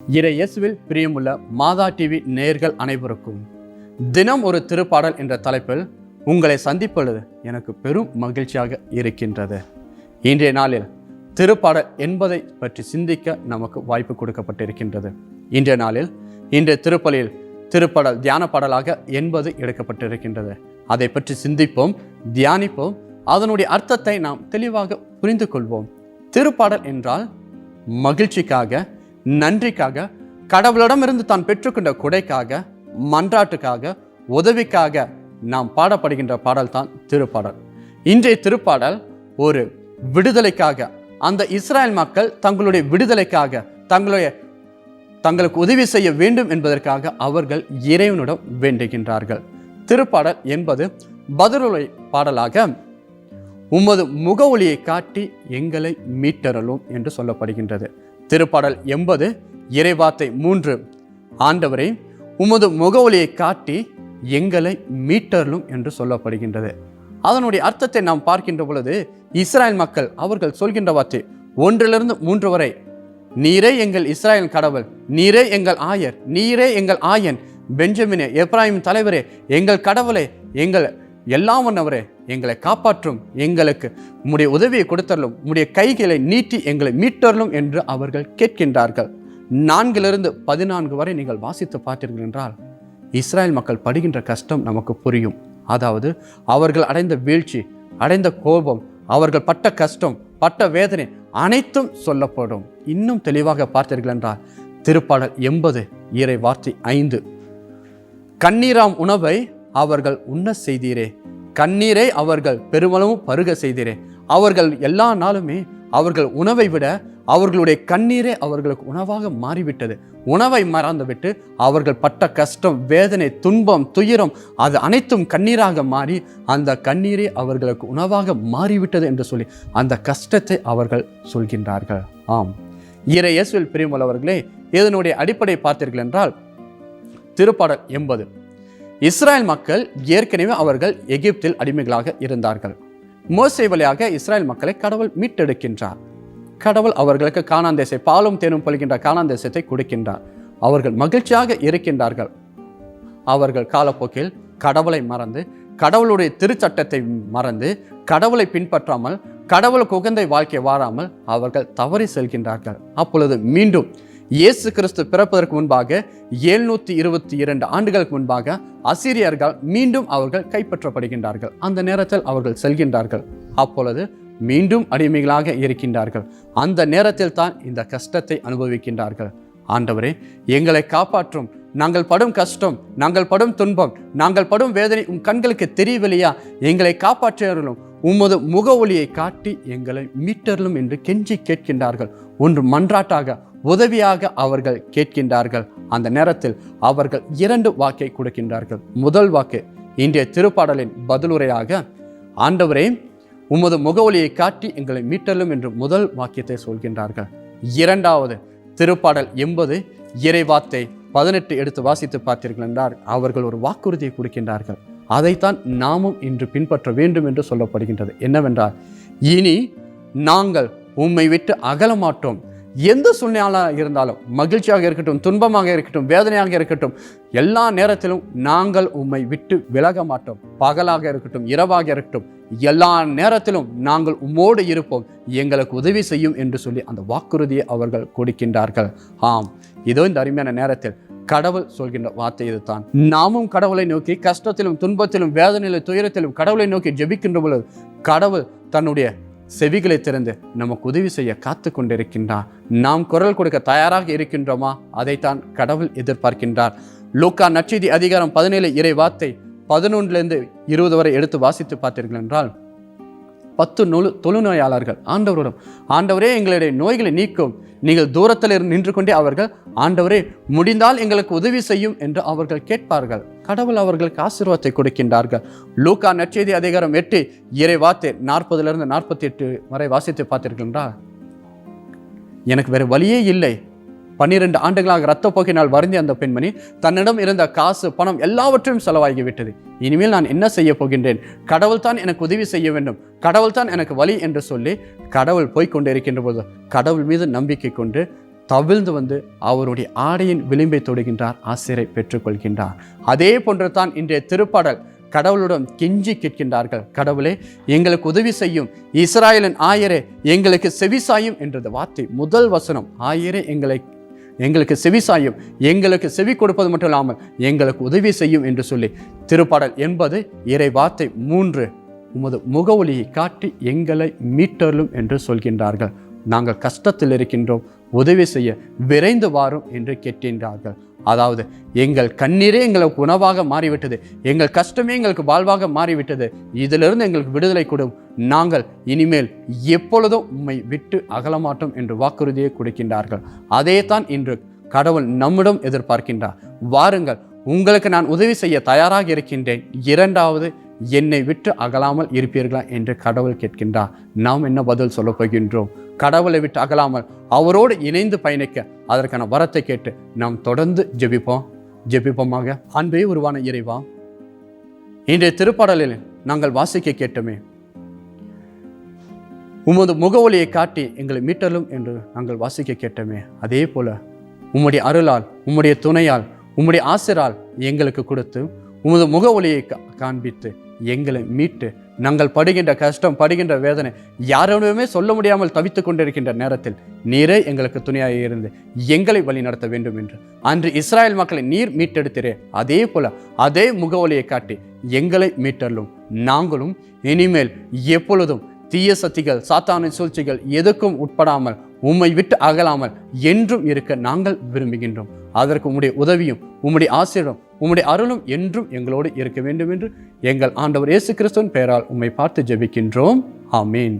இறை இயேசுவில் பிரியமுள்ள மாதா டிவி நேயர்கள் அனைவருக்கும் தினம் ஒரு திருப்பாடல் என்ற தலைப்பில் உங்களை சந்திப்பது எனக்கு பெரும் மகிழ்ச்சியாக இருக்கின்றது. இன்றைய நாளில் திருப்பாடல் என்பதை பற்றி சிந்திக்க நமக்கு வாய்ப்பு கொடுக்கப்பட்டிருக்கின்றது. இன்றைய நாளில் இன்றைய திருப்பலில் திருப்பாடல் தியான பாடலாக என்பது எடுக்கப்பட்டிருக்கின்றது. அதை பற்றி சிந்திப்போம் தியானிப்போம் அதனுடைய அர்த்தத்தை நாம் தெளிவாக புரிந்து கொள்வோம். திருப்பாடல் என்றால் மகிழ்ச்சிக்காக நன்றிக்காக கடவுளிடமிருந்து தான் பெற்றுக்கொண்ட கொடைக்காக மன்றாட்டுக்காக உதவிக்காக நாம் பாடப்படுகின்ற பாடல் தான் திருப்பாடல். இன்றைய திருப்பாடல் ஒரு விடுதலைக்காக அந்த இஸ்ராயல் மக்கள் தங்களுடைய விடுதலைக்காக தங்களுடைய தங்களுக்கு உதவி செய்ய வேண்டும் என்பதற்காக அவர்கள் இறைவனிடம் வேண்டுகின்றார்கள். திருப்பாடல் என்பது பதிலுரை பாடலாக உமது முக ஒளியை காட்டி எங்களை மீட்டரலும் என்று சொல்லப்படுகின்றது. திருப்பாடல் எண்பது இறைவார்த்தை மூன்று. ஆண்டவரை உமது முகவலியை காட்டி எங்களை மீட்டர்லும் என்று சொல்லப்படுகின்றது. அதனுடைய அர்த்தத்தை நாம் பார்க்கின்ற பொழுது இஸ்ராயல் மக்கள் அவர்கள் சொல்கின்ற வார்த்தை ஒன்றிலிருந்து மூன்று வரை நீரே எங்கள் இஸ்ராயல் கடவுள் நீரே எங்கள் ஆயர் நீரே எங்கள் ஆயன் பெஞ்சமினே எப்ராஹிம் தலைவரே எங்கள் கடவுளே எங்கள் எல்லாம் வண்ணவரே எங்களை காப்பாற்றும் எங்களுக்கு உம்முடைய உதவியை கொடுத்தரலும் உம்முடைய கைகளை நீட்டி எங்களை மீட்டரலும் என்று அவர்கள் கேட்கின்றார்கள். நான்கிலிருந்து பதினான்கு வரை நீங்கள் வாசித்து பார்த்தீர்கள் என்றால் இஸ்ராயல் மக்கள் படுகின்ற கஷ்டம் நமக்கு புரியும். அதாவது அவர்கள் அடைந்த வீழ்ச்சி அடைந்த கோபம் அவர்கள் பட்ட கஷ்டம் பட்ட வேதனை அனைத்தும் சொல்லப்படும். இன்னும் தெளிவாக பார்த்தீர்கள் என்றால் திருப்பாடல் எண்பது இறை வார்த்தை ஐந்து. கண்ணீராம் உணவை அவர்கள் உண்ண செய்தீரே. கண்ணீரை அவர்கள் பெருமளவும் பருக செய்தீரே. அவர்கள் எல்லா நாளுமே அவர்கள் உணவை விட அவர்களுடைய கண்ணீரே அவர்களுக்கு உணவாக மாறிவிட்டது. உணவை மறந்துவிட்டு அவர்கள் பட்ட கஷ்டம் வேதனை துன்பம் துயரம் அது அனைத்தும் கண்ணீராக மாறி அந்த கண்ணீரே அவர்களுக்கு உணவாக மாறிவிட்டது என்று சொல்லி அந்த கஷ்டத்தை அவர்கள் சொல்கின்றார்கள். ஆம். இறை இயேசுவில் பிரியமுள்ளவர்களே இதனுடைய அடிப்படை பார்த்தீர்கள் என்றால் திருப்பாடல் எண்பது. இஸ்ராயல் மக்கள் ஏற்கனவே அவர்கள் எகிப்தில் அடிமைகளாக இருந்தார்கள். மோசை வழியாக இஸ்ராயல் மக்களை கடவுள் மீட்டெடுக்கின்றார். கடவுள் அவர்களுக்கு காணான் தேசை பாலும் தேனும் பொழிகின்ற காணான் தேசத்தை கொடுக்கின்றார். அவர்கள் மகிழ்ச்சியாக இருக்கின்றார்கள். அவர்கள் காலப்போக்கில் கடவுளை மறந்து கடவுளுடைய திருச்சட்டத்தை மறந்து கடவுளை பின்பற்றாமல் கடவுளுக்கு உகந்த வாழ்க்கை வாழாமல் அவர்கள் தவறி செல்கின்றார்கள். அப்பொழுது மீண்டும் இயேசு கிறிஸ்து பிறப்பதற்கு முன்பாக எழுநூத்தி இருபத்தி இரண்டு ஆண்டுகளுக்கு முன்பாக அசிரியர்கள் மீண்டும் அவர்கள் கைப்பற்றப்படுகின்றார்கள். அந்த நேரத்தில் அவர்கள் செல்கின்றார்கள். அப்பொழுது மீண்டும் அடிமைகளாக இருக்கின்றார்கள். அந்த நேரத்தில் தான் இந்த கஷ்டத்தை அனுபவிக்கின்றார்கள். ஆண்டவரே எங்களை காப்பாற்றும். நாங்கள் படும் கஷ்டம் நாங்கள் படும் துன்பம் நாங்கள் படும் வேதனை உம் கண்களுக்கு தெரியவில்லையா? எங்களை காப்பாற்றியவர்களும் உமது முக ஒளியை காட்டி எங்களை மீட்டர்களும் என்று கெஞ்சி கேட்கின்றார்கள். ஒன்று மன்றாட்டாக உதவியாக அவர்கள் கேட்கின்றார்கள். அந்த நேரத்தில் அவர்கள் இரண்டு வாக்கை கொடுக்கின்றார்கள். முதல் வாக்கு இன்றைய திருப்பாடலின் பதிலுரையாக ஆண்டவரே உமது முகவலியை காட்டி எங்களை மீட்டலும் என்று முதல் வாக்கியத்தை சொல்கின்றார்கள். இரண்டாவது திருப்பாடல் எண்பது இறைவாத்தை பதினெட்டு எடுத்து வாசித்து பார்த்தீர்கள் என்றால் அவர்கள் ஒரு வாக்குறுதியை கொடுக்கின்றார்கள். அதைத்தான் நாமும் இன்று பின்பற்ற வேண்டும் என்று சொல்லப்படுகின்றது. என்னவென்றால் இனி நாங்கள் உம்மை விட்டு அகலமாட்டோம். எந்த சூழ்நிலையாக இருந்தாலும் மகிழ்ச்சியாக இருக்கட்டும் துன்பமாக இருக்கட்டும் வேதனையாக இருக்கட்டும் எல்லா நேரத்திலும் நாங்கள் உம்மை விட்டு விலக மாட்டோம். பகலாக இருக்கட்டும் இரவாக இருக்கட்டும் எல்லா நேரத்திலும் நாங்கள் உம்மோடு இருப்போம். எங்களுக்கு உதவி செய்யும் என்று சொல்லி அந்த வாக்குறுதியை அவர்கள் கொடுக்கின்றார்கள். ஆம். இதோ இந்த அருமையான நேரத்தில் கடவுள் சொல்கின்ற வார்த்தை இதுதான். நாமும் கடவுளை நோக்கி கஷ்டத்திலும் துன்பத்திலும் வேதனையிலும் துயரத்திலும் கடவுளை நோக்கி ஜெபிக்கின்ற பொழுது கடவுள் தன்னுடைய செவிகளை திறந்து நமக்கு உதவி செய்ய காத்து கொண்டிருக்கின்றார். நாம் குரல் கொடுக்க தயாராக இருக்கின்றோமா? அதைத்தான் கடவுள் எதிர்பார்க்கின்றார். லூக்கா நச்செய்தி அதிகாரம் பதினேழு இறை வார்த்தை பதினொன்றுலேருந்து இருபது வரை எடுத்து வாசித்து பார்த்தீர்கள் என்றால் பத்து நொழு தொழுநோயாளர்கள். ஆண்டவரிடம் ஆண்டவரே எங்களுடைய நோய்களை நீக்கும். நீங்கள் தூரத்தில் நின்று கொண்டே அவர்கள் ஆண்டவரே முடிந்தால் எங்களுக்கு உதவி செய்யும் என்று அவர்கள் கேட்பார்கள். கடவுள் அவர்களுக்கு ஆசீர்வாதத்தை கொடுக்கின்றார்கள். லூக்கா நற்செய்தி அதிகாரம் எட்டு இறை வார்த்தை நாற்பதுலேருந்து நாற்பத்தி எட்டு வரை வாசித்து பார்த்தீர்கள்ன்றா எனக்கு வேறு வழியே இல்லை. பன்னிரண்டு ஆண்டுகளாக இரத்த போக்கினால் வருந்திய அந்த பெண்மணி தன்னிடம் இருந்த காசு பணம் எல்லாவற்றையும் செலவாகிவிட்டது. இனிமேல் நான் என்ன செய்ய போகின்றேன்? கடவுள் தான் எனக்கு உதவி செய்ய வேண்டும். கடவுள் தான் எனக்கு வழி என்று சொல்லி கடவுள் போய்க் கொண்டிருக்கின்ற போது கடவுள் மீது நம்பிக்கை கொண்டு தவிழ்ந்து வந்து அவருடைய ஆடையின் விளிம்பை தொடுகின்றார் ஆசிரியரை பெற்றுக்கொள்கின்றார். அதே போன்று தான் இன்றைய திருப்பாடல் கடவுளிடம் கெஞ்சி கேட்கின்றார்கள். கடவுளே எங்களுக்கு உதவி செய்யும். இஸ்ராயலின் ஆயரே எங்களுக்கு செவிசாயும் என்றது வார்த்தை முதல் வசனம். ஆயரே எங்களை எங்களுக்கு செவிசாயும் எங்களுக்கு செவி கொடுப்பது மட்டும் இல்லாமல் எங்களுக்கு உதவி செய்யும் என்று சொல்லி திருப்பாடல் என்பது இறை வார்த்தை மூன்று உமது முகவொலியை காட்டி எங்களை மீட்டலும் என்று சொல்கின்றார்கள். நாங்கள் கஷ்டத்தில் இருக்கின்றோம் உதவி செய்ய விரைந்து வாரும் என்று கேட்கின்றார்கள். அதாவது எங்கள் கண்ணீரே எங்களுக்கு உணவாக மாறிவிட்டது எங்கள் கஷ்டமே எங்களுக்கு வாழ்வாக மாறிவிட்டது இதிலிருந்து எங்களுக்கு விடுதலை கொடும் நாங்கள் இனிமேல் எப்பொழுதும் உம்மை விட்டு அகலமாட்டோம் என்று வாக்குறுதியை கொடுக்கின்றார்கள். அதே தான் இன்று கடவுள் நம்மிடம் எதிர்பார்க்கின்றார். வாருங்கள் உங்களுக்கு நான் உதவி செய்ய தயாராக இருக்கின்றேன். இரண்டாவது என்னை விட்டு அகலாமல் இருப்பீர்களா என்று கடவுள் கேட்கின்றார். நாம் என்ன பதில் சொல்ல போகின்றோம்? கடவுளை விட்டு அகலாமல் அவரோடு இணைந்து பயணிக்க அதற்கான வரத்தை கேட்டு நாம் தொடர்ந்து ஜெபிப்போம். ஜெபிப்போமாக அன்பே உருவான இறைவா இன்றைய திருப்பாடலில் நாங்கள் வாசிக்க கேட்டோமே உமது முகவலியை காட்டி எங்களை மீட்டலும் என்று நாங்கள் வாசிக்க கேட்டோமே. அதே போல உம்முடைய அருளால் உம்முடைய துணையால் உம்முடைய ஆசிரால் எங்களுக்கு கொடுத்து உமது முகவலியை கா- காண்பித்து எங்களை மீட்டு நாங்கள் படுகின்ற கஷ்டம் படுகின்ற வேதனை யாரிடமே சொல்ல முடியாமல் தவித்துக் கொண்டிருக்கின்ற நேரத்தில் நீரே எங்களுக்கு துணையாக இருந்து எங்களை வழி நடத்த வேண்டும் என்று அன்று இஸ்ராயல் மக்களை நீர் மீட்டெடுத்திரே. அதே போல அதே முகவலியை காட்டி எங்களை மீட்டலும் நாங்களும் இனிமேல் எப்பொழுதும் தீய சக்திகள் சாத்தானின் சூழ்ச்சிகள் எதுக்கும் உட்படாமல் உம்மை விட்டு அகலாமல் என்றும் இருக்க நாங்கள் விரும்புகின்றோம். அதற்கு உம்முடைய உதவியும் உம்முடைய ஆசிரியரும் உம்முடைய அருளும் என்றும் எங்களோடு இருக்க வேண்டும் என்று எங்கள் ஆண்டவர் இயேசு கிறிஸ்துவின் பெயரால் உம்மை பார்த்து ஜெபிக்கின்றோம். ஆமீன்.